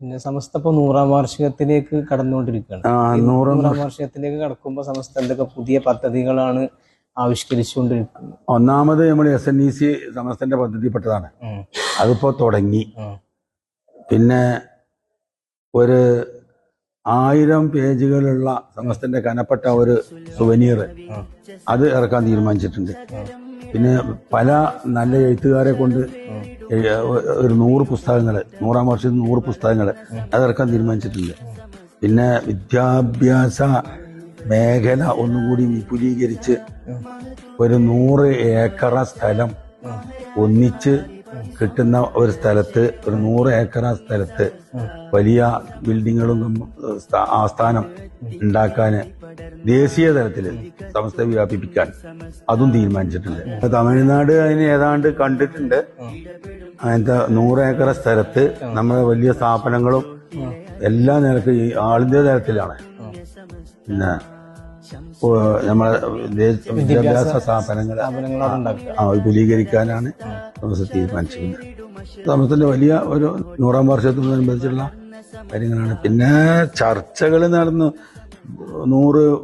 പിന്നെ സമസ്ത ഇപ്പൊ നൂറാം വാർഷികത്തിലേക്ക് കടന്നുകൊണ്ടിരിക്കുകയാണ്. നൂറാം വാർഷികത്തിലേക്ക് കടക്കുമ്പോൾ സമസ്ത എന്തൊക്കെ പുതിയ പദ്ധതികളാണ് ആവിഷ്കരിച്ചുകൊണ്ടിരിക്കുന്നത്? ഒന്നാമത് നമ്മൾ എസ് എൻ ഇ സി സമസ്തന്റെ പദ്ധതിപ്പെട്ടതാണ് അതിപ്പോ തുടങ്ങി. പിന്നെ ഒരു ആയിരം പേജുകളുള്ള സമസ്തന്റെ കനപ്പെട്ട ഒരു സുവനീർ അത് ഇറക്കാൻ തീരുമാനിച്ചിട്ടുണ്ട്. പിന്നെ പല നല്ല എഴുത്തുകാരെ കൊണ്ട് ഒരു നൂറ് പുസ്തകങ്ങൾ നൂറാം വർഷത്തിൽ നൂറ് പുസ്തകങ്ങൾ അതിറക്കാൻ തീരുമാനിച്ചിട്ടുണ്ട് പിന്നെ വിദ്യാഭ്യാസ മേഖല ഒന്നുകൂടി വിപുലീകരിച്ച് ഒരു നൂറ് ഏക്കറ സ്ഥലം ഒന്നിച്ച് കിട്ടുന്ന ഒരു സ്ഥലത്ത് ഒരു നൂറ് ഏക്കറ സ്ഥലത്ത് വലിയ ബിൽഡിങ്ങുകളും സ്ഥാ- ആസ്ഥാനം ഉണ്ടാക്കാൻ ദേശീയ തലത്തിൽ സംസ്ഥ വ്യാപിപ്പിക്കാൻ അതും തീരുമാനിച്ചിട്ടുണ്ട്. തമിഴ്നാട് അതിന് ഏതാണ്ട് കണ്ടിട്ടുണ്ട്. അതിന്റെ നൂറ് ഏക്കർ സ്ഥലത്ത് നമ്മുടെ വലിയ സ്ഥാപനങ്ങളും എല്ലാ നിലയ്ക്ക് ഈ ആളിന്റെ തലത്തിലാണ്. പിന്നെ നമ്മളെ വിദ്യാഭ്യാസ സ്ഥാപനങ്ങൾ വിപുലീകരിക്കാനാണ് താമസം തീരുമാനിച്ചിരുന്നത് തോമസിന്റെ വലിയ ഒരു നൂറാം വർഷത്തോടനുബന്ധിച്ചുള്ള കാര്യങ്ങളാണ്. പിന്നെ ചർച്ചകൾ നടന്നു. നൂറ്